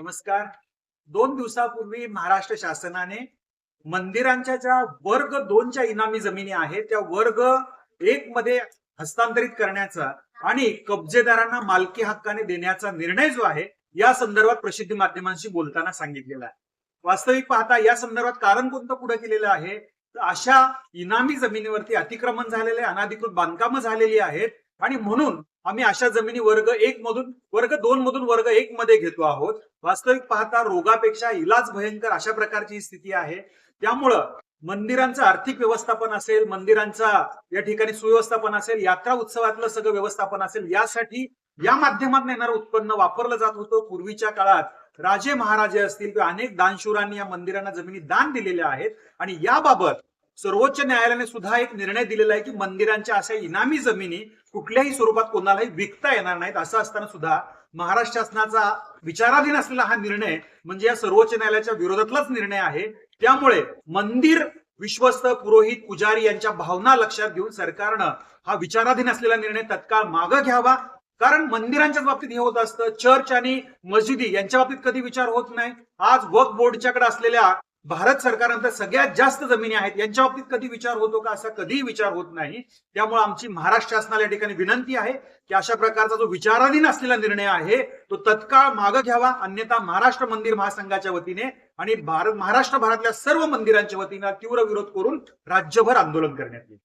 नमस्कार. दोन दिवसापूर्वी महाराष्ट्र शासनाने मंदिरांच्या ज्या वर्ग दोनच्या इनामी जमिनी आहेत त्या वर्ग एक मध्ये हस्तांतरित करण्याचा आणि कब्जेदारांना मालकी हक्काने देण्याचा निर्णय जो आहे या संदर्भात प्रसिद्धी माध्यमांशी बोलताना सांगितलेला आहे. वास्तविक पाहता या संदर्भात कारण कोणतं पुढे केलेलं आहे? तर अशा इनामी जमिनीवरती अतिक्रमण झालेले अनाधिकृत बांधकामं झालेली आहेत आणि म्हणून आम्ही अशा जमिनी वर्ग एक मधून वर्ग दोन मधून वर्ग एक मध्ये घेतो आहोत. वास्तविक पाहता रोगापेक्षा इलाज भयंकर अशा प्रकारची ही स्थिती आहे. त्यामुळं मंदिरांचं आर्थिक व्यवस्थापन असेल मंदिरांचा या ठिकाणी सुव्यवस्थापन असेल यात्रा उत्सवातलं सगळं व्यवस्थापन असेल यासाठी या माध्यमातून येणारं उत्पन्न वापरलं जात होतं. पूर्वीच्या काळात राजे महाराजे असतील किंवा अनेक दानशूरांनी या मंदिरांना जमिनी दान दिलेल्या आहेत. आणि याबाबत सर्वोच्च न्यायालयाने सुद्धा एक निर्णय दिलेला आहे की मंदिरांच्या अशा इनामी जमिनी कुठल्याही स्वरूपात कोणालाही विकता येणार नाहीत असं असताना सुद्धा महाराष्ट्र शासनाचा विचाराधीन असलेला हा निर्णय म्हणजे या सर्वोच्च न्यायालयाच्या विरोधातलाच निर्णय आहे. त्यामुळे मंदिर विश्वस्त पुरोहित पुजारी यांच्या भावना लक्षात घेऊन सरकारनं हा विचाराधीन असलेला निर्णय तत्काळ मागं घ्यावा. कारण मंदिरांच्याच बाबतीत हे होत असतं चर्च आणि मस्जिदी यांच्या बाबतीत कधी विचार होत नाही. आज वक्फ बोर्डच्याकडे असलेल्या भारत सरकारनंतर सगळ्यात जास्त जमिनी आहेत. यांच्या बाबतीत कधी विचार होतो का? असा कधीही विचार होत नाही. त्यामुळे आमची महाराष्ट्र शासनाला या ठिकाणी विनंती आहे की अशा प्रकारचा जो विचाराधीन असलेला निर्णय आहे तो तत्काळ मागं घ्यावा. अन्यथा महाराष्ट्र मंदिर महासंघाच्या वतीने आणि भारत महाराष्ट्र भारतल्या सर्व मंदिरांच्या वतीने तीव्र विरोध करून राज्यभर आंदोलन करण्यात येईल.